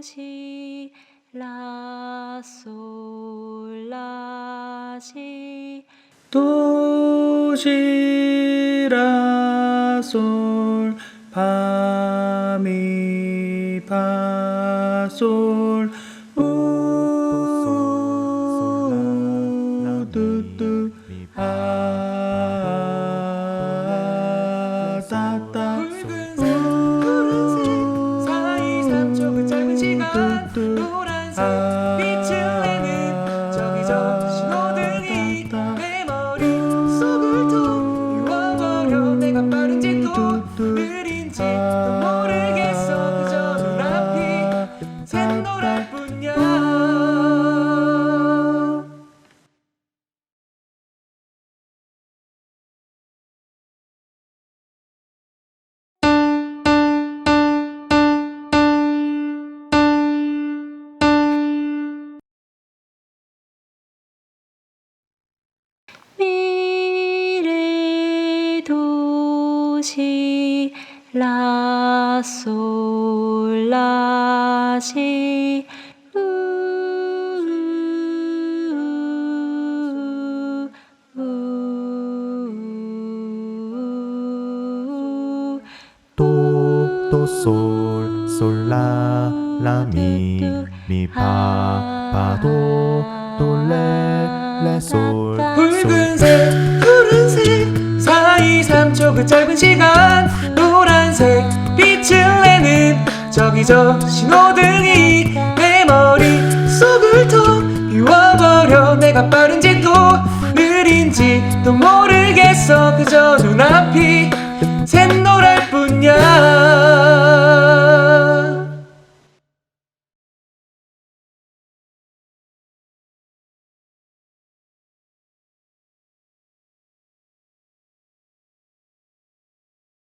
도시 라솔라시. 도시 라솔 파미 파솔. 우두두 아따따 노란색 빛을 내는 저기 저 신호등이 내 머릿속을 통 이워버려 내가 빠른지 또 느린지 또 미래 도시 라솔라시. 솔, 솔, 라, 라, 미, 미, 파, 파, 도, 도, 레, 레, 솔, 솔, 붉은색 푸른색 사이 삼쪽은 짧은 시간. 노란색 빛을 내는 저기 저 신호등이 내 머릿속을 통 비워버려. 내가 빠른지 또 느린지 또 모르겠어. 그저 눈앞이 뿐이야